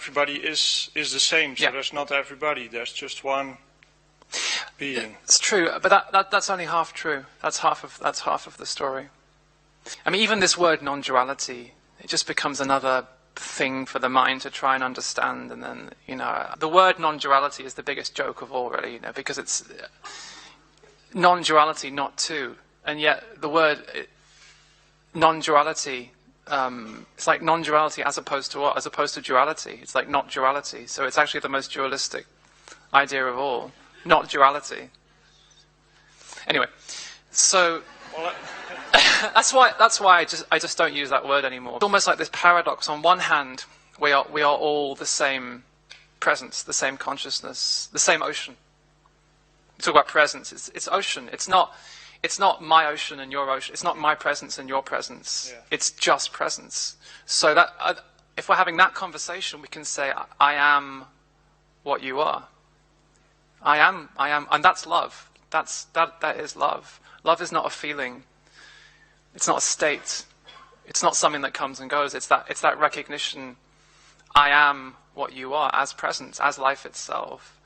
everybody is is the same. So Yeah. there's not everybody. There's just one being. It's true, but that, that that's only half true. That's half of that's half of the story. I mean, even this word non-duality, it just becomes another thing for the mind to try and understand. And then, you know, the word non-duality is the biggest joke of all, really, you know, because it's non-duality, not two, and yet the word uh, non-duality. Um, it's like non-duality as opposed to what? As opposed to duality. It's like not duality. So it's actually the most dualistic idea of all. Not duality. Anyway, so that's why that's why I just I just don't use that word anymore. It's almost like this paradox. On one hand, we are we are all the same presence, the same consciousness, the same ocean. We talk about presence. It's it's ocean. It's not it's not my ocean and your ocean. It's not my presence and your presence. Yeah. It's just presence. So that uh, if we're having that conversation, we can say I, I am what you are. I am I am, and that's love. That's that that is love. Love is not a feeling. It's not a state. It's not something that comes and goes. It's that, it's that recognition I am what you are as presence, as life itself.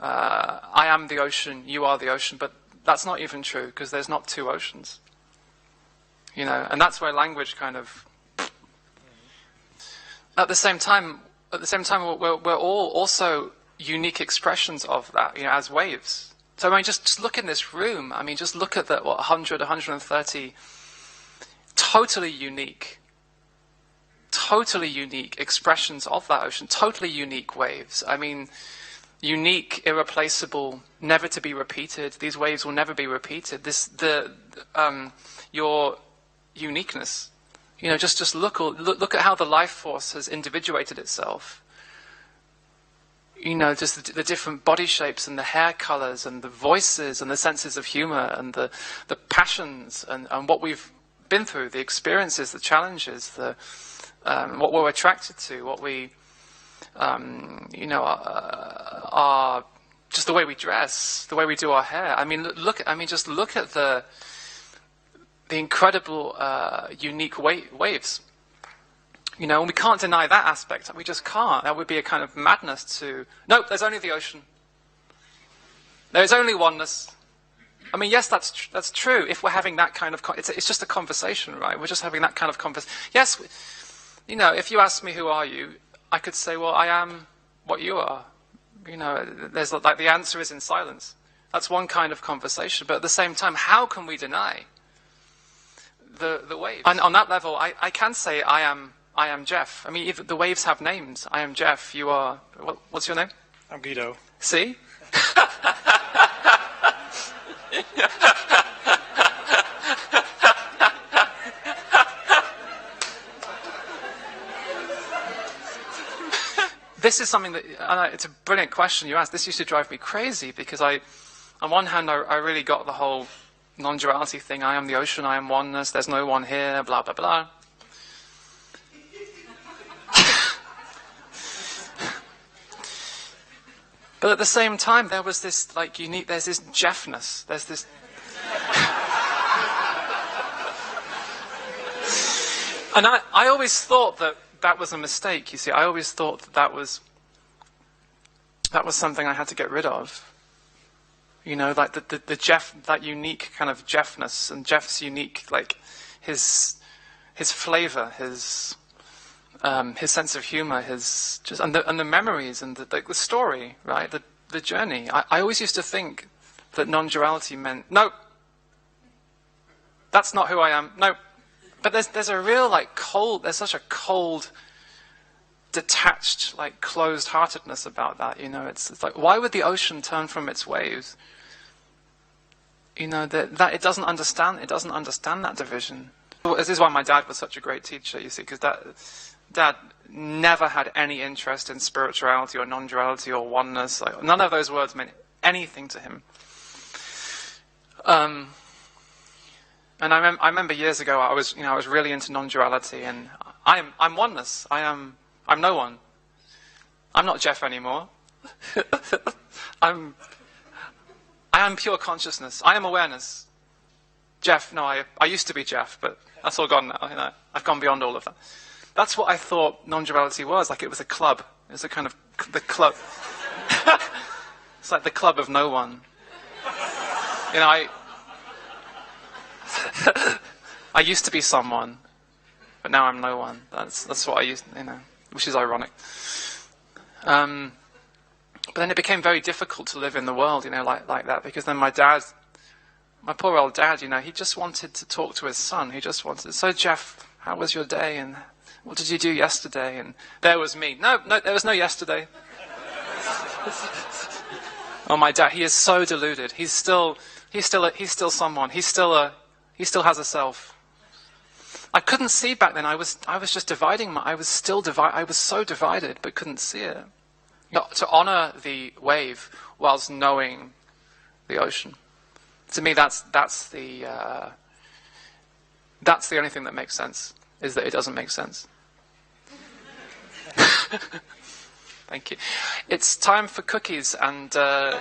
Uh, I am the ocean, you are the ocean, but that's not even true because there's not two oceans. You know, and that's where language kind of. At the same time, at the same time, we're, we're all also unique expressions of that, you know, as waves. So I mean, just, just look in this room. I mean, just look at that. what 100, 130 totally unique, totally unique expressions of that ocean, totally unique waves. I mean, unique, irreplaceable, never to be repeated. These waves will never be repeated. This the um, your uniqueness. You know, just just look look look at how the life force has individuated itself. You know, just the, the different body shapes and the hair colors and the voices and the senses of humor and the the passions and, and what we've been through, the experiences, the challenges, the um, what we're attracted to, what we um, you know, uh, our just the way we dress, the way we do our hair. I mean, look-. I mean, just look at the the incredible, uh, unique wa- waves. You know, and we can't deny that aspect. We just can't. That would be a kind of madness to. Nope, there's only the ocean. There is only oneness. I mean, yes, that's tr- that's true. If we're having that kind of, con- it's, it's just a conversation, right? We're just having that kind of conversation. Yes, we, you know, if you ask me who are you, I could say, well, I am what you are. You know, there's like the answer is in silence. That's one kind of conversation. But at the same time, how can we deny the the waves? And on that level, I, I can say I am I am Jeff. I mean, if the waves have names. I am Jeff. You are. What, what's your name? I'm Guido. See? this is something that I- it's a brilliant question you asked. This used to drive me crazy because I, on one hand, I, I really got the whole non-duality thing. I am the ocean. I am oneness. There's no one here. Blah blah blah. But at the same time, there was this like unique. There's this Jeffness. There's this. and I, I always thought that that was a mistake. You see, I always thought that that was that was something I had to get rid of. You know, like the the, the Jeff, that unique kind of Jeffness, and Jeff's unique, like his his flavor, his um, his sense of humor, his just and the and the memories and the, the, the story, right? The the journey. I, I always used to think that non-duality meant no. That's not who I am. No, but there's there's a real like cold. There's such a cold, detached, like closed-heartedness about that. You know, it's, it's like why would the ocean turn from its waves? You know that that it doesn't understand. It doesn't understand that division. This is why my dad was such a great teacher. You see, because that dad never had any interest in spirituality or non-duality or oneness. Like, none of those words meant anything to him. Um, and I, mem- I remember years ago, I was, you know, I was really into non-duality, and I'm, I'm oneness. I am, I'm no one. I'm not Jeff anymore. I'm, I am pure consciousness. I am awareness. Jeff, no, I, I used to be Jeff, but that's all gone now. You know, I've gone beyond all of that. that's what I thought non-duality was. Like it was a club. It was a kind of the club. it's like the club of no one. You know, I I used to be someone, but now I'm no one. That's that's what I used. You know, which is ironic. Um, but then it became very difficult to live in the world, you know, like like that, because then my dad, my poor old dad, you know, he just wanted to talk to his son. He just wanted. So Jeff, how was your day? And what did you do yesterday? And there was me. No, no, there was no yesterday. oh, my dad, he is so deluded. He's still, he's still, a, he's still someone. He's still a, he still has a self. I couldn't see back then. I was, I was just dividing my, I was still divided. I was so divided, but couldn't see it. To honor the wave whilst knowing the ocean. To me, that's, that's the, uh, that's the only thing that makes sense, is that it doesn't make sense. Thank you. It's time for cookies and. Uh,